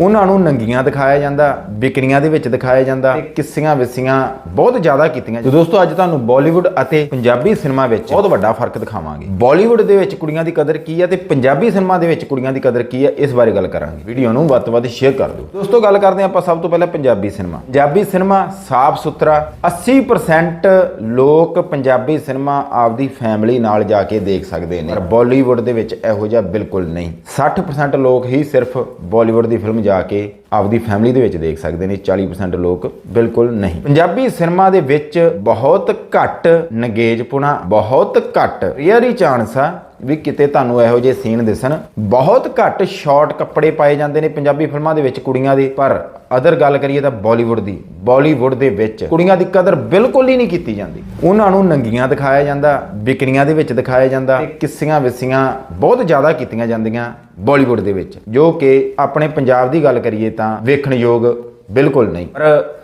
ਉਹਨਾਂ ਨੂੰ ਨੰਗੀਆਂ ਦਿਖਾਇਆ ਜਾਂਦਾ ਵਿਕਰੀਆਂ ਦੇ ਵਿੱਚ ਦਿਖਾਇਆ ਜਾਂਦਾ ਤੇ ਕਿੱਸੀਆਂ ਵਿਸੀਆਂ ਬਹੁਤ ਜ਼ਿਆਦਾ ਕੀਤੀਆਂ ਤੇ ਦੋਸਤੋ, ਅੱਜ ਤੁਹਾਨੂੰ ਬਾਲੀਵੁੱਡ ਅਤੇ ਪੰਜਾਬੀ ਸਿਨੇਮਾ ਵਿੱਚ ਬਹੁਤ ਵੱਡਾ ਫ਼ਰਕ ਦਿਖਾਵਾਂਗੇ। ਬਾਲੀਵੁੱਡ ਦੇ ਵਿੱਚ ਕੁੜੀਆਂ ਦੀ ਕਦਰ ਕੀ ਹੈ ਤੇ ਪੰਜਾਬੀ ਸਿਨੇਮਾ ਦੇ ਵਿੱਚ ਕੁੜੀਆਂ ਦੀ ਕਦਰ ਕੀ ਹੈ, ਇਸ ਬਾਰੇ ਗੱਲ ਕਰਾਂਗੇ। ਵੀਡੀਓ ਨੂੰ ਵੱਧ ਤੋਂ ਵੱਧ ਸ਼ੇਅਰ ਕਰ ਦਿਓ। ਦੋਸਤੋ, ਗੱਲ ਕਰਦੇ ਹਾਂ ਆਪਾਂ ਸਭ ਤੋਂ ਪਹਿਲਾਂ ਪੰਜਾਬੀ ਸਿਨੇਮਾ। ਪੰਜਾਬੀ ਸਿਨੇਮਾ ਸਾਫ਼ ਸੁਥਰਾ 80% ਲੋਕ ਪੰਜਾਬੀ ਸਿਨੇਮਾ ਆਪਦੀ ਫੈਮਿਲੀ ਨਾਲ ਜਾ ਕੇ ਦੇਖ ਸਕਦੇ ਨੇ। ਪਰ ਬਾਲੀਵੁੱਡ ਦੇ ਵਿੱਚ ਇਹੋ ਜਿਹਾ ਬਿਲਕੁਲ ਨਹੀਂ। 60% ਲੋਕ ਹੀ ਸਿਰਫ ਬਾਲੀਵੁੱਡ ਦੀ ਫਿਲਮ ਜਾ ਕੇ ਆਪਦੀ ਫੈਮਿਲੀ ਦੇ ਵਿੱਚ ਦੇਖ ਸਕਦੇ ਨੇ 40% ਲੋਕ। ਬਿਲਕੁਲ ਨਹੀਂ। ਪੰਜਾਬੀ ਸਿਨੇਮਾ ਦੇ ਵਿੱਚ ਬਹੁਤ ਘੱਟ ਨਗੇਜਪੁਣਾ ਬਹੁਤ ਘੱਟ ਰੇਅਰ ਹੀ ਚਾਂਸ ਆ ਵੀ ਕਿਤੇ ਤੁਹਾਨੂੰ ਇਹੋ ਜਿਹੇ ਸੀਨ ਦਿਸਣ। ਬਹੁਤ ਘੱਟ ਸ਼ਾਰਟ ਕੱਪੜੇ ਪਾਏ ਜਾਂਦੇ ਨੇ ਪੰਜਾਬੀ ਫਿਲਮਾਂ ਦੇ ਵਿੱਚ ਕੁੜੀਆਂ ਦੇ। ਪਰ ਅਦਰ ਗੱਲ ਕਰੀਏ ਤਾਂ ਬਾਲੀਵੁੱਡ ਦੀ, ਬਾਲੀਵੁੱਡ ਦੇ ਵਿੱਚ ਕੁੜੀਆਂ ਦੀ ਕਦਰ ਬਿਲਕੁਲ ਹੀ ਨਹੀਂ ਕੀਤੀ ਜਾਂਦੀ। ਉਹਨਾਂ ਨੂੰ ਨੰਗੀਆਂ ਦਿਖਾਇਆ ਜਾਂਦਾ ਵਿਕਰੀਆਂ ਦੇ ਵਿੱਚ ਦਿਖਾਇਆ ਜਾਂਦਾ ਤੇ ਕਿੱਸੀਆਂ ਵਿਸੀਆਂ ਬਹੁਤ ਜ਼ਿਆਦਾ ਕੀਤੀਆਂ ਜਾਂਦੀਆਂ ਬਾਲੀਵੁੱਡ ਦੇ ਵਿੱਚ। ਜੋ ਕਿ ਆਪਣੇ ਪੰਜਾਬ ਦੀ ਗੱਲ ਕਰੀਏ ਤਾਂ ਵੇਖਣ ਯੋਗ ਬਿਲਕੁਲ ਨਹੀਂ। ਪਰ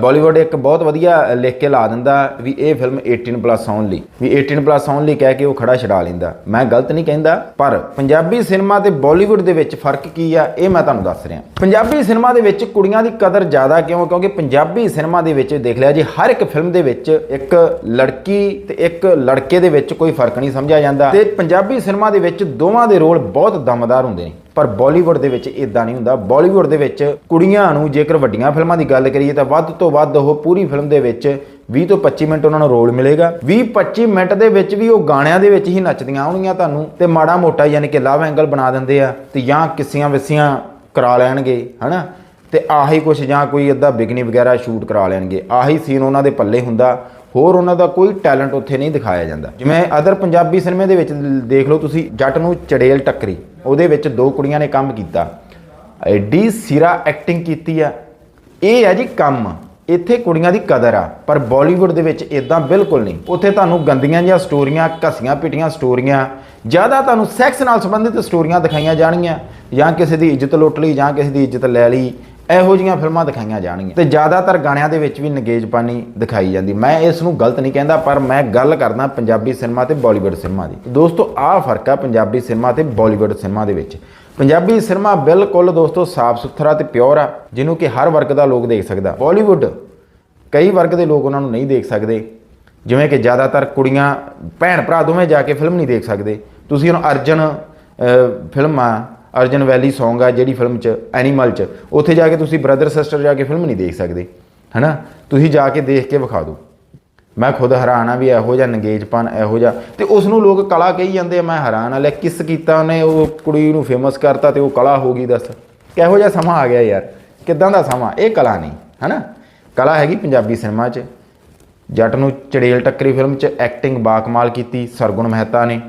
ਬਾਲੀਵੁੱਡ ਇੱਕ ਬਹੁਤ ਵਧੀਆ ਲਿਖ ਕੇ ਲਾ ਦਿੰਦਾ ਵੀ ਇਹ ਫਿਲਮ 18 ਪਲੱਸ ਆਉਣ ਲਈ। ਵੀ 18 ਪਲੱਸ ਆਉਣ ਲਈ ਕਹਿ ਕੇ ਉਹ ਖੜਾ ਛਡਾ ਲੈਂਦਾ। ਮੈਂ ਗਲਤ ਨਹੀਂ ਕਹਿੰਦਾ, ਪਰ ਪੰਜਾਬੀ ਸਿਨੇਮਾ ਤੇ ਬਾਲੀਵੁੱਡ ਦੇ ਵਿੱਚ ਫ਼ਰਕ ਕੀ ਆ, ਇਹ ਮੈਂ ਤੁਹਾਨੂੰ ਦੱਸ ਰਿਹਾ। ਪੰਜਾਬੀ ਸਿਨੇਮਾ ਦੇ ਵਿੱਚ ਕੁੜੀਆਂ ਦੀ ਕਦਰ ਜ਼ਿਆਦਾ ਕਿਉਂ? ਕਿਉਂਕਿ ਪੰਜਾਬੀ ਸਿਨੇਮਾ ਦੇ ਵਿੱਚ ਦੇਖ ਲਿਆ ਜੀ, ਹਰ ਇੱਕ ਫਿਲਮ ਦੇ ਵਿੱਚ ਇੱਕ ਲੜਕੀ ਤੇ ਇੱਕ ਲੜਕੇ ਦੇ ਵਿੱਚ ਕੋਈ ਫ਼ਰਕ ਨਹੀਂ ਸਮਝਿਆ ਜਾਂਦਾ। ਤੇ ਪੰਜਾਬੀ ਸਿਨੇਮਾ ਦੇ ਵਿੱਚ ਦੋਵਾਂ ਦੇ ਰੋਲ ਬਹੁਤ ਦਮਦਾਰ ਹੁੰਦੇ ਨੇ। ਪਰ ਬਾਲੀਵੁੱਡ ਦੇ ਵਿੱਚ ਇਦਾਂ ਨਹੀਂ ਹੁੰਦਾ। ਬਾਲੀਵੁੱਡ ਦੇ ਵਿੱਚ ਕੁੜੀਆਂ ਨੂੰ ਜੇਕਰ ਵੱਡੀਆਂ ਫਿਲਮਾਂ ਦੀ ਗੱਲ ਕਰੀਏ ਤਾਂ ਵੱਧ ਤੋਂ ਵੱਧ ਉਹ ਪੂਰੀ ਫਿਲਮ ਦੇ ਵਿੱਚ 20 ਤੋਂ 25 ਮਿੰਟ ਉਹਨਾਂ ਨੂੰ ਰੋਲ ਮਿਲੇਗਾ। 20 25 ਮਿੰਟ ਦੇ ਵਿੱਚ ਵੀ ਉਹ ਗਾਣਿਆਂ ਦੇ ਵਿੱਚ ਹੀ ਨੱਚਦੀਆਂ ਹੋਣਗੀਆਂ ਤੁਹਾਨੂੰ ਤੇ ਮਾੜਾ ਮੋਟਾ ਯਾਨੀ ਕਿ ਲਵ ਐਂਗਲ ਬਣਾ ਦਿੰਦੇ ਆ ਤੇ ਜਾਂ ਕਿੱਸੀਆਂ ਵਿਸੀਆਂ ਕਰਾ ਲੈਣਗੇ, ਹਨਾ? ਤੇ ਆਹੀ ਕੁਛ ਜਾਂ ਕੋਈ ਅੱਧਾ ਬਿਗਨੀ ਵਗੈਰਾ ਸ਼ੂਟ ਕਰਾ ਲੈਣਗੇ। ਆਹੀ ਸੀਨ ਉਹਨਾਂ ਦੇ ਪੱਲੇ ਹੁੰਦਾ। ਹੋਰ ਉਹਨਾਂ ਦਾ ਕੋਈ ਟੈਲੈਂਟ ਉੱਥੇ ਨਹੀਂ ਦਿਖਾਇਆ ਜਾਂਦਾ। ਜਿਵੇਂ ਅਦਰ ਪੰਜਾਬੀ ਸਿਨੇਮੇ ਦੇ ਵਿੱਚ ਦੇਖ ਲਓ ਤੁਸੀਂ, ਜੱਟ ਨੂੰ ਚੜੇਲ ਟੱਕਰੀ, ਉਹਦੇ ਵਿੱਚ ਦੋ ਕੁੜੀਆਂ ਨੇ ਕੰਮ ਕੀਤਾ। ਐਡੀ ਸਿਰਾ ਐਕਟਿੰਗ ਕੀਤੀ ਆ। ਇਹ ਹੈ ਜੀ ਕੰਮ। ਇੱਥੇ ਕੁੜੀਆਂ ਦੀ ਕਦਰ ਆ, ਪਰ ਬਾਲੀਵੁੱਡ ਦੇ ਵਿੱਚ ਇਦਾਂ ਬਿਲਕੁਲ ਨਹੀਂ। ਉੱਥੇ ਤੁਹਾਨੂੰ ਗੰਦੀਆਂ ਜਿਹੀਆਂ ਸਟੋਰੀਆਂ, ਘਸੀਆਂ ਪਿਟੀਆਂ ਸਟੋਰੀਆਂ, ਜ਼ਿਆਦਾ ਤੁਹਾਨੂੰ ਸੈਕਸ ਨਾਲ ਸੰਬੰਧਿਤ ਸਟੋਰੀਆਂ ਦਿਖਾਈਆਂ ਜਾਣਗੀਆਂ। ਜਾਂ ਕਿਸੇ ਦੀ ਇੱਜ਼ਤ ਲੁੱਟ ਲਈ, ਜਾਂ ਕਿਸੇ ਦੀ ਇੱਜ਼ਤ ਲੈ ਲਈ ਇਹੋ ਜਿਹੀਆਂ ਫਿਲਮਾਂ ਦਿਖਾਈਆਂ ਜਾਣਗੀਆਂ। ਤੇ ਜ਼ਿਆਦਾਤਰ ਗਾਣਿਆਂ ਦੇ ਵਿੱਚ ਵੀ ਨਗੇਜਪਾਨੀ ਦਿਖਾਈ ਜਾਂਦੀ। ਮੈਂ ਇਸ ਨੂੰ ਗਲਤ ਨਹੀਂ ਕਹਿੰਦਾ, ਪਰ ਮੈਂ ਗੱਲ ਕਰਦਾ ਪੰਜਾਬੀ ਸਿਨੇਮਾ ਤੇ ਬਾਲੀਵੁੱਡ ਸਿਨੇਮਾ ਦੀ। ਦੋਸਤੋ, ਆਹ ਫ਼ਰਕ ਆ ਪੰਜਾਬੀ ਸਿਨੇਮਾ ਤੇ ਬਾਲੀਵੁੱਡ ਸਿਨੇਮਾ ਦੇ ਵਿੱਚ। ਪੰਜਾਬੀ ਸਿਨੇਮਾ ਬਿਲਕੁਲ ਦੋਸਤੋ ਸਾਫ਼ ਸੁਥਰਾ ਤੇ ਪਿਓਰ ਆ, ਜਿਹਨੂੰ ਕਿ ਹਰ ਵਰਗ ਦਾ ਲੋਕ ਦੇਖ ਸਕਦਾ। ਬਾਲੀਵੁੱਡ, ਕਈ ਵਰਗ ਦੇ ਲੋਕ ਉਹਨਾਂ ਨੂੰ ਨਹੀਂ ਦੇਖ ਸਕਦੇ। ਜਿਵੇਂ ਕਿ ਜ਼ਿਆਦਾਤਰ ਕੁੜੀਆਂ, ਭੈਣ ਭਰਾ ਦੋਵੇਂ ਜਾ ਕੇ ਫਿਲਮ ਨਹੀਂ ਦੇਖ ਸਕਦੇ। ਤੁਸੀਂ ਹੁਣ ਅਰਜਨ ਫਿਲਮਾਂ ਅਰਜਨ ਵੈਲੀ Song ਆ ਜਿਹੜੀ ਫਿਲਮ 'ਚ ਐਨੀਮਲ 'ਚ, ਉੱਥੇ ਜਾ ਕੇ ਤੁਸੀਂ ਬ੍ਰਦਰ ਸਿਸਟਰ ਜਾ ਕੇ ਫਿਲਮ ਨਹੀਂ ਦੇਖ ਸਕਦੇ, ਹਨਾ? ਤੁਸੀਂ ਜਾ ਕੇ ਦੇਖ ਕੇ ਵਿਖਾ ਦਿਓ। ਮੈਂ ਖੁਦ ਹੈਰਾਨ ਆ ਵੀ ਇਹੋ ਜਿਹਾ ਨੰਗੇਜਪਨ, ਇਹੋ ਜਿਹਾ, ਤੇ ਉਸ ਨੂੰ ਲੋਕ ਕਲਾ ਕਹੀ ਜਾਂਦੇ ਆ, ਮੈਂ ਹੈਰਾਨ ਆ, ਲੈ ਕਿਸ ਕੀਤਾ ਉਹਨੇ, ਉਹ ਕੁੜੀ ਨੂੰ ਫੇਮਸ ਕਰਤਾ ਤੇ ਉਹ ਕਲਾ ਹੋ ਗਈ, ਦੱਸ। ਕਿਹੋ ਜਿਹਾ ਸਮਾਂ ਆ ਗਿਆ ਯਾਰ, ਕਿਦਾਂ ਦਾ ਸਮਾਂ? ਇਹ ਕਲਾ ਨਹੀਂ, ਹਨਾ? ਕਲਾ ਹੈਗੀ ਪੰਜਾਬੀ ਸਿਨੇਮਾ 'ਚ। ਜੱਟ ਨੂੰ ਚੜੇਲ ਟੱਕਰੀ ਫਿਲਮ 'ਚ ਐਕਟਿੰਗ ਬਾਕਮਾਲ ਕੀਤੀ ਸਰਗੁਣ ਮਹਿਤਾ ਨੇ,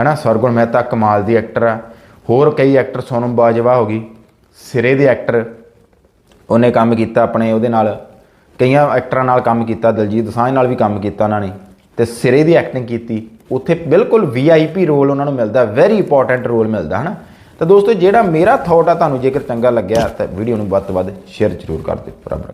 ਹਨਾ? ਸਰਗੁਣ ਮਹਿਤਾ ਕਮਾਲ ਦੀ ਐਕਟਰ ਆ। ਹੋਰ ਕਈ ਐਕਟਰ ਸੋਨਮ ਬਾਜਵਾ ਹੋ ਗਈ, ਸਿਰੇ ਦੇ ਐਕਟਰ ਉਹਨੇ ਕੰਮ ਕੀਤਾ ਆਪਣੇ ਉਹਦੇ ਨਾਲ, ਕਈਆਂ ਐਕਟਰਾਂ ਨਾਲ ਕੰਮ ਕੀਤਾ, ਦਲਜੀਤ ਦੋਸਾਂਝ ਨਾਲ ਵੀ ਕੰਮ ਕੀਤਾ ਉਹਨਾਂ ਨੇ, ਤੇ ਸਿਰੇ ਦੀ ਐਕਟਿੰਗ ਕੀਤੀ, ਉੱਥੇ ਬਿਲਕੁਲ ਵੀਆਈਪੀ ਰੋਲ ਉਹਨਾਂ ਨੂੰ ਮਿਲਦਾ ਵੈਰੀ ਇੰਪੋਰਟੈਂਟ ਰੋਲ ਮਿਲਦਾ, ਹਨਾ? ਤਾਂ ਦੋਸਤੋ, ਜਿਹੜਾ ਮੇਰਾ ਥਾਟ ਆ, ਤੁਹਾਨੂੰ ਜੇਕਰ ਚੰਗਾ ਲੱਗਿਆ, ਤਾਂ ਵੀਡੀਓ ਨੂੰ ਵੱਧ ਤੋਂ ਵੱਧ ਸ਼ੇਅਰ ਜ਼ਰੂਰ ਕਰ ਦਿਓ, ਬਰਾਬਰ।